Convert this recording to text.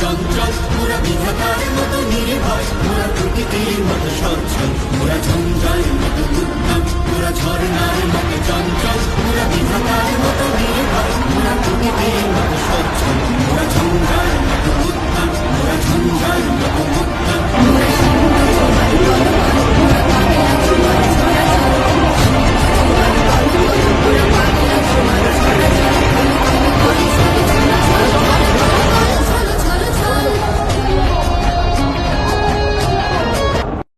চঞ্চল মোরা বিধাতার মতো নির্ভয় মোরা প্রকৃতির মতো সচ্ছল মোরা ঝঞ্ঝার মতো